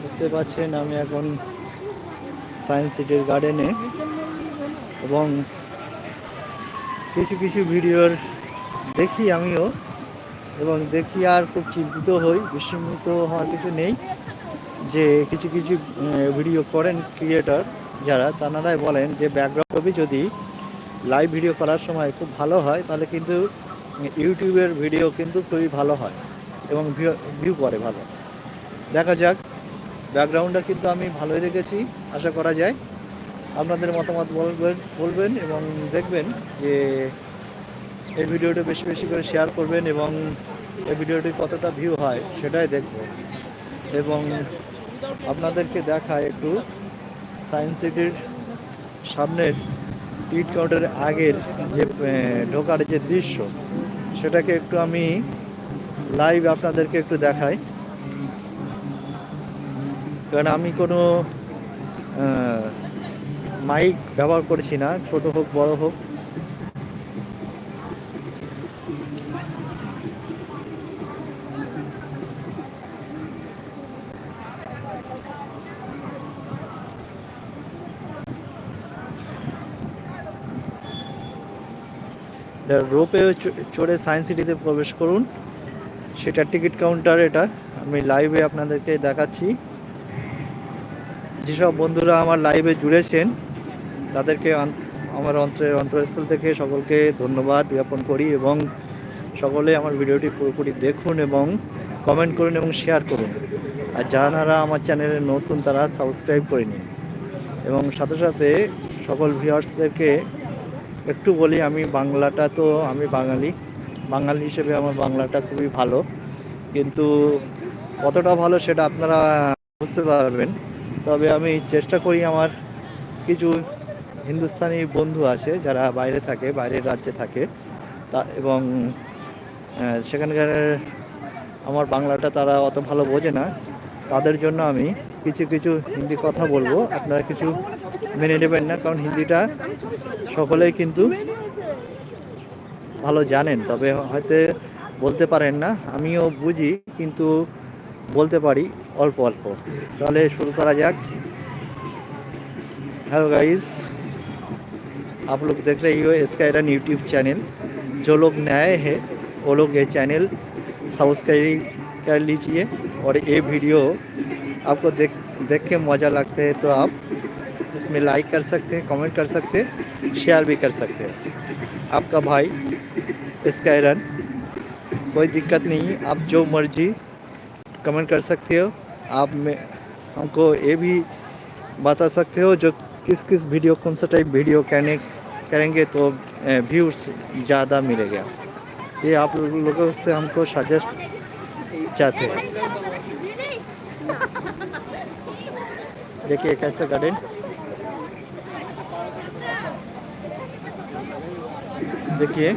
বুঝতে পারছেন, আমি এখন সায়েন্স সিটির গার্ডেনে এবং কিছু কিছু ভিডিওর দেখি আমিও এবং দেখি আর খুব চিন্তিত হই, বিস্মিত হওয়ার কিছু নেই যে কিছু কিছু ভিডিও করেন ক্রিয়েটর যারা তানারাই বলেন যে ব্যাকগ্রাউন্ড যদি লাইভ ভিডিও করার সময় খুব ভালো হয়, তাহলে কিন্তু ইউটিউবের ভিডিও কিন্তু খুবই ভালো হয় এবং ভিউ করে ভালো। দেখা যাক ব্যাকগ্রাউন্ডটা কিন্তু আমি ভালোই রেখেছি আশা করা যায়। আপনাদের মতামত বলবেন বলবেন এবং দেখবেন যে এই ভিডিওটা বেশি বেশি করে শেয়ার করবেন এবং এই ভিডিওটি কতটা ভিউ হয় সেটাই দেখব। এবং আপনাদেরকে দেখায় একটু সায়েন্স সিটির সামনের টিট কাউন্টারের আগের যে ঢোকার যে দৃশ্য, সেটাকে একটু আমি লাইভ আপনাদেরকে একটু দেখাই। কারণ আমি কোনো মাইক ব্যবহার করছি না, ছোট হোক, বড় হোক। রোপে চড়ে সায়েন্স সিটিতে প্রবেশ করুন। সেটা টিকিট কাউন্টার এটা। আমি লাইভে আপনাদেরকে দেখাচ্ছি। যেসব বন্ধুরা আমার লাইভে জুড়েছেন, তাদেরকে আমার অন্তরের অন্তরস্থল থেকে সকলকে ধন্যবাদ জ্ঞাপন করি এবং সকলে আমার ভিডিওটি পুরোপুরি দেখুন এবং কমেন্ট করুন এবং শেয়ার করুন। আর যারা আমার চ্যানেলে নতুন, তারা সাবস্ক্রাইব করে নিন। এবং সাথে সাথে সকল ভিউয়ার্সদেরকে একটু বলি, আমি বাংলাটা তো আমি বাঙালি। বাঙালি হিসেবে আমার বাংলাটা খুবই ভালো। কিন্তু কতটা ভালো সেটা আপনারা বুঝতে পারবেন। তবে আমি চেষ্টা করি আমার কিছু হিন্দুস্তানি বন্ধু আছে যারা বাইরে থাকে, বাইরের রাজ্যে থাকে। তা এবং সেখানকার আমার বাংলাটা তারা অত ভালো বোঝে না। তাদের জন্য আমি কিছু কিছু হিন্দি কথা বলবো আপনারা কিছু মেনে নেবেন না কারণ হিন্দিটা সকলেই কিন্তু ভালো জানেন তবে হয়তো বলতে পারেন না আমিও বুঝি কিন্তু বলতে পারি অল্প অল্প তাহলে শুরু করা যাক हेलो गाइस आप लोग देख रहे हो इसका एरन यूट्यूब चैनल जो लोग नए हैं वो लोग ये चैनल सब्सक्राइब कर लीजिए और ये वीडियो आपको देख देख के मज़ा लगता है तो आप इसमें लाइक कर सकते हैं कमेंट कर सकते हैं शेयर भी कर सकते हैं। आपका भाई, इसका एरन कोई दिक्कत नहीं आप जो मर्ज़ी कमेंट कर सकते हो। आप में, हमको ये भी बता सकते हो, जो किस किस वीडियो कौन सा टाइप वीडियो कहने करेंगे तो व्यूज़ ज़्यादा मिलेगा। ये आप लोगों से हमको सजेस्ट चाहते हैं। देखिए कैसा गार्डन देखिए,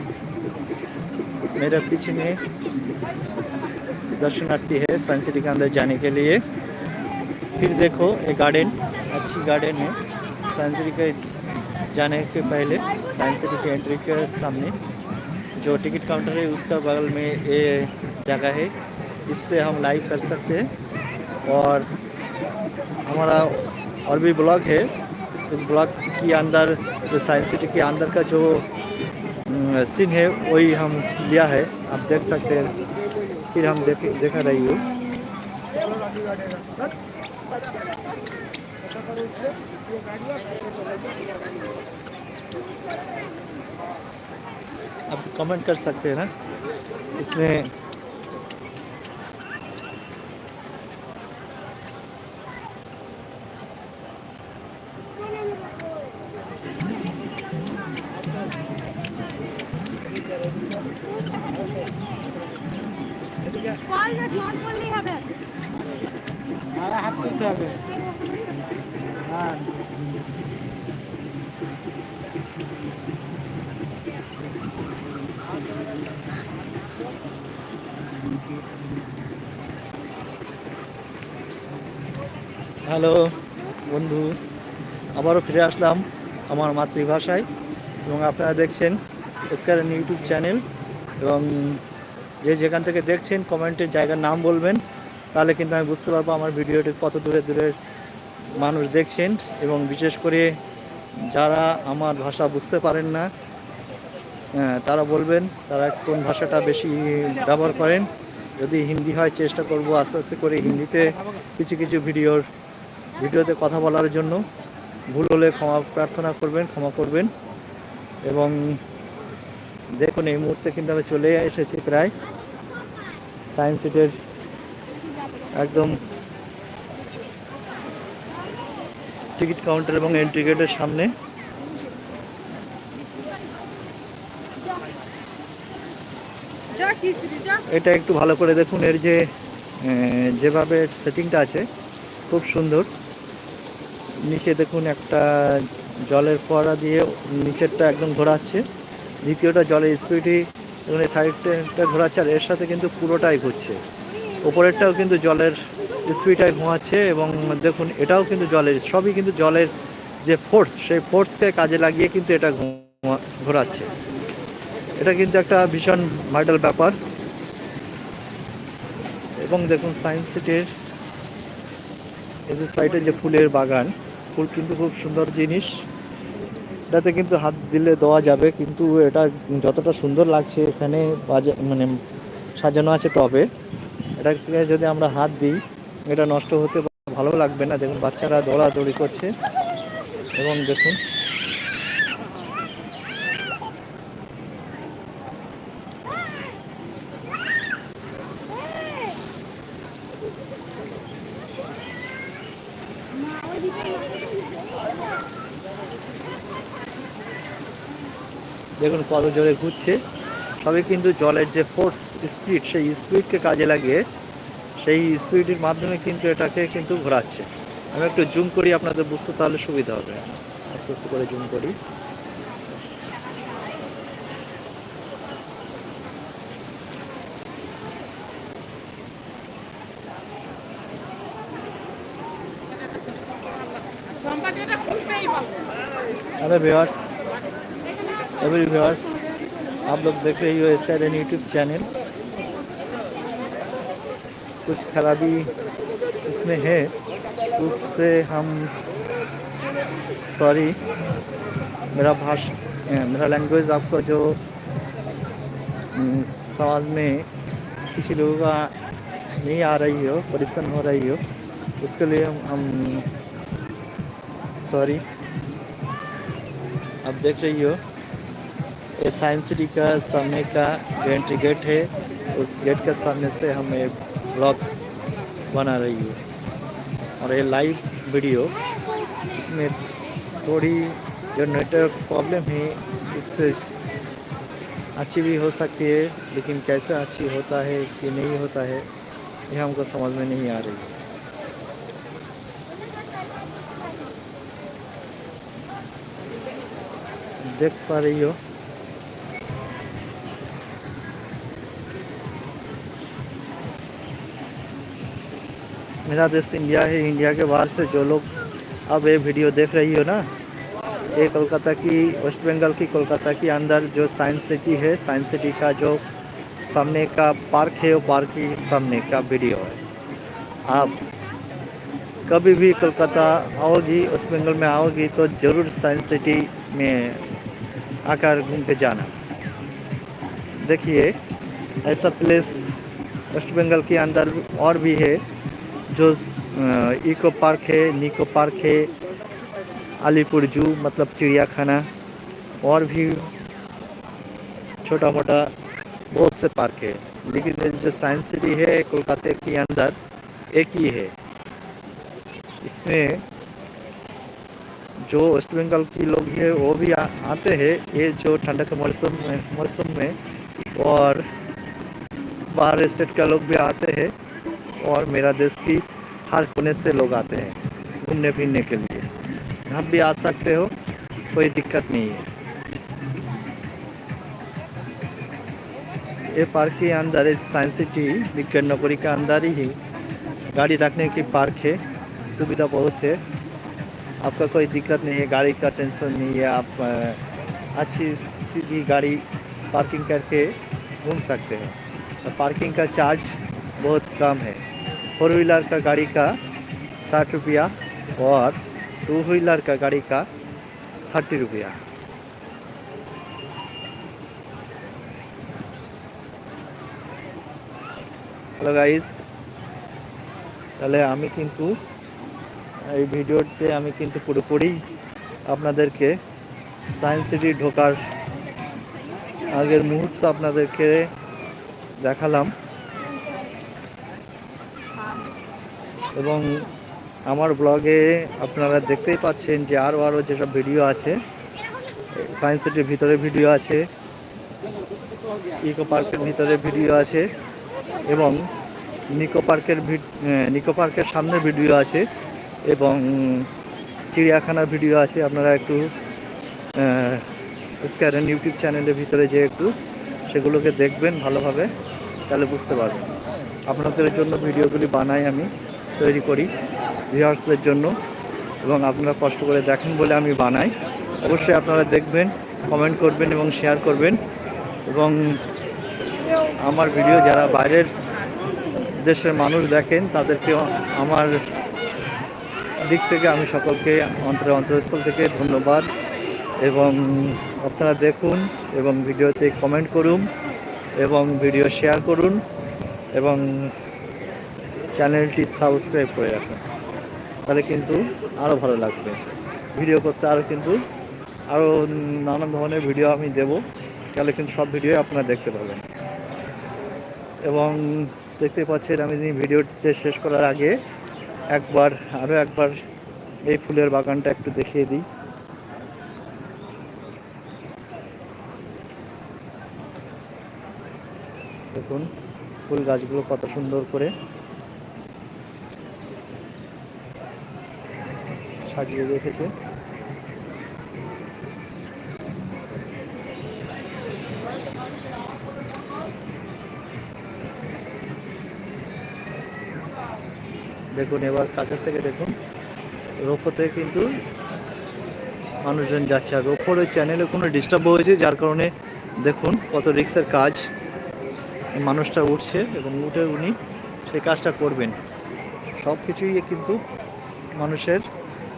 मेरे पीछे में दर्शनार्थी है साइंस सिटी के अंदर जाने के लिए। फिर देखो, ये गार्डन अच्छी गार्डन है। साइंस सिटी के जाने के पहले साइंस सिटी के एंट्री के सामने जो टिकट काउंटर है, उसका बगल में ये जगह है। इससे हम लाइव कर सकते हैं। और हमारा और भी ब्लॉग है। इस ब्लॉग के अंदर साइंस सिटी के अंदर का जो सीन है, वही हम लिया है। आप देख सकते हैं। फिर हम देख, देखा रही हूँ। आप कमेंट कर सकते हैं ना? इसमें হাত করতে হবে। হ্যাঁ হ্যালো বন্ধু আবারও ফিরে আসলাম আমার মাতৃভাষায়। এবং আপনারা দেখছেন এসকারন ইউটিউব চ্যানেল। এবং যে যেখান থেকে দেখছেন কমেন্টের জায়গার নাম বলবেন তাহলে কিন্তু আমি বুঝতে পারব আমার ভিডিওটি কত দূরে দূরের মানুষ দেখছেন এবং বিশেষ করে যারা আমার ভাষা বুঝতে পারেন না হ্যাঁ, তারা বলবেন তারা কোন ভাষাটা বেশি ব্যবহার করেন। যদি হিন্দি হয় চেষ্টা করব আস্তে আস্তে করে হিন্দিতে কিছু কিছু ভিডিওর ভিডিওতে কথা বলার জন্য। ভুল হলে ক্ষমা প্রার্থনা করবেন ক্ষমা করবেন। এবং দেখুন, এই মুহূর্তে কিন্তু আমি চলে এসেছি প্রায়। সায়েন্স সিটির একদম টিকিট কাউন্টার এবং এন্ট্রি গেটের সামনে। এটা একটু ভালো করে দেখুন, এর যে যেভাবে সেটিংটা আছে, খুব সুন্দর। নিচে দেখুন একটা জলের ফোয়ারা দিয়ে নিচেরটা একদম ঘোরাচ্ছে। দ্বিতীয়টা জলের স্পিডই এই সাইডটা ঘোরাচ্ছে, আর এর সাথে কিন্তু পুরোটাই ঘুরছে। ওপরেরটাও কিন্তু জলের স্পিডটাই ঘোরাচ্ছে এবং দেখুন, এটাও কিন্তু জলের, সবই কিন্তু জলের যে ফোর্স সেই ফোর্সকে কাজে লাগিয়ে কিন্তু এটা ঘোরাচ্ছে। এটা কিন্তু একটা ভীষণ ভাইটাল ব্যাপার। এবং দেখুন সায়েন্স সিটির এই যে সাইডে যে ফুলের বাগান, ফুল কিন্তু খুব সুন্দর জিনিস। এটাতে কিন্তু হাত দিলে দেওয়া যাবে, কিন্তু এটা যতটা সুন্দর লাগছে এখানে বাজে মানে সাজানো আছে টবে। এটাকে যদি আমরা হাত দিই, এটা নষ্ট হতে ভালো লাগবে না। দেখুন, বাচ্চারা দৌড়াদৌড়ি করছে। এবং দেখুন দেখুন কত জোরে ঘুরছে। তবে কিন্তু জলের যে ফোর্স স্পিড সেই স্পিডকে কাজে লাগিয়ে সেই স্পিডের মাধ্যমে কিন্তু এটাকে কিন্তু ঘোরাচ্ছে। আমি একটু জুম করি আপনাদের বুঝতে তাহলে সুবিধা হবে। আস্তে আস্তে করে জুম করি। আরে বেয়ার্স एवरी व्यूअर्स आप लोग देख रहे हो इसका यूट्यूब चैनल कुछ खराबी इसमें है उससे हम सॉरी मेरा भाषा मेरा लैंग्वेज आपको जो अम, समाज में किसी लोगों का नहीं आ रही हो परेशान हो रही हो उसके लिए हम, हम सॉरी आप देख रही हो ये साइंस सिटी का सामने का एंट्री गेट है। उस गेट के सामने से हम एक ब्लॉग बना रही है। और ये लाइव वीडियो, इसमें थोड़ी जो नेटवर्क प्रॉब्लम है, इससे अच्छी भी हो सकती है, लेकिन कैसे अच्छी होता है कि नहीं होता है, ये हमको समझ में नहीं आ रही देख पा रही हो? मेरा देश इंडिया है, इंडिया के बाहर से जो लोग अब ये वीडियो देख रही हो ना, ये कोलकाता की वेस्ट बंगाल की कोलकाता के अंदर जो साइंस सिटी है साइंस सिटी का जो सामने का पार्क है, वो पार्क के सामने का वीडियो है। आप कभी भी कोलकाता आओगी वेस्ट बंगाल में आओगी तो ज़रूर साइंस सिटी में आकर घूम के जाना। देखिए, ऐसा प्लेस वेस्ट बंगाल के अंदर और भी है जो इको पार्क है निको पार्क है अलीपुर जू मतलब चिड़ियाखाना और भी छोटा मोटा बहुत से पार्क है। लेकिन जो साइंस सिटी है कोलकाता के अंदर एक ही है। इसमें जो वेस्ट बंगाल के लोग हैं वो भी आ, आते हैं। ये जो ठंडा के मौसम में मौसम में और बाहर स्टेट का लोग भी आते हैं। और मेरा देश की हर कोने से लोग आते हैं घूमने फिरने के लिए। आप भी आ सकते हो, कोई दिक्कत नहीं है। ये पार्क के अंदर साइंस सिटी विज्ञान नगरी के अंदर ही गाड़ी रखने की पार्क है। सुविधा बहुत है। आपका कोई दिक्कत नहीं है, गाड़ी का टेंशन नहीं है, आप अच्छी सीधी गाड़ी पार्किंग करके घूम सकते हैं। और पार्किंग का चार्ज बहुत कम है। फोर व्हीलर का गाड़ी का साठ रुपया और टू व्हीलर का गाड़ी का थर्टी रुपया হ্যালো গাইস তাহলে আমি কিন্তু এই ভিডিওতে আমি কিন্তু পুরোপুরি আপনাদেরকে সায়েন্স সিটি ঢোকার আগের মুহূর্ত আপনাদেরকে দেখালাম এবং আমার ব্লগে আপনারা দেখতেই পাচ্ছেন যে আরও আরও যেসব ভিডিও আছে সায়েন্স সিটির ভিতরে ভিডিও আছে ইকো পার্কের ভিতরে ভিডিও আছে এবং নিকো পার্কের নিকো পার্কের সামনে ভিডিও আছে এবং চিড়িয়াখানার ভিডিও আছে। আপনারা একটু স্ক্যারেন ইউটিউব চ্যানেলের ভিতরে যে একটু সেগুলোকে দেখবেন ভালোভাবে, তাহলে বুঝতে পারবেন। আপনাদের জন্য ভিডিওগুলি বানাই আমি। তৈরি করি ভিউয়ার্সদের জন্য এবং আপনারা কষ্ট করে দেখেন বলে আমি বানাই। অবশ্যই আপনারা দেখবেন কমেন্ট করবেন এবং শেয়ার করবেন। এবং আমার ভিডিও যারা বাইরের দেশের মানুষ দেখেন, তাদেরকে আমার দিক থেকে আমি সকলকে অন্তর অন্তরস্থল থেকে ধন্যবাদ। এবং আপনারা দেখুন এবং ভিডিওতে কমেন্ট করুন এবং ভিডিও শেয়ার করুন। এবং চ্যানেলটি সাবস্ক্রাইব করে রাখুন। তাহলে কিন্তু আরও ভালো লাগবে। ভিডিও করতে আরও কিন্তু আরও নানান ধরনের ভিডিও আমি দেব। তাহলে কিন্তু সব ভিডিও আপনারা দেখতে পাবেন। এবং দেখতে পাচ্ছেন আমি ভিডিওতে শেষ করার আগে একবার আরও একবার এই ফুলের বাগানটা একটু দেখিয়ে দিই। দেখুন ফুল গাছগুলো কত সুন্দর করে সাজিয়ে রেখেছে। দেখুন, এবার কাছের থেকে দেখুন। রোপোতে কিন্তু মানুষজন যাচ্ছে। আর রোপোর ওই চ্যানেলে কোনো ডিস্টার্ব হয়েছে, যার কারণে দেখুন কত রিক্সের কাজ। মানুষটা উঠছে এবং উঠে উনি সেই কাজটা করবেন। সব কিছুই কিন্তু মানুষের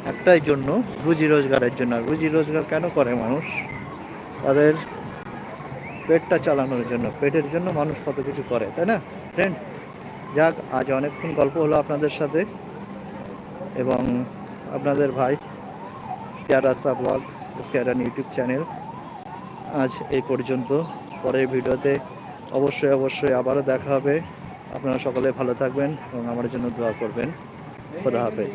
একটাই জন্য, রুজি রোজগারের জন্য। রুজি রোজগার কেন করে মানুষ? তাদের পেটটা চালানোর জন্য, পেটের জন্য মানুষ কত কিছু করে, তাই না? ফ্রেন্ড যাক, আজ অনেকক্ষণ গল্প হলো আপনাদের সাথে। এবং আপনাদের ভাই প্যারাসা ব্লগ স্ক্যারান ইউটিউব চ্যানেল আজ এই পর্যন্ত। পরের ভিডিওতে অবশ্যই অবশ্যই আবারও দেখা হবে। আপনারা সকলে ভালো থাকবেন এবং আমার জন্য দোয়া করবেন। খোদা হাফেজ।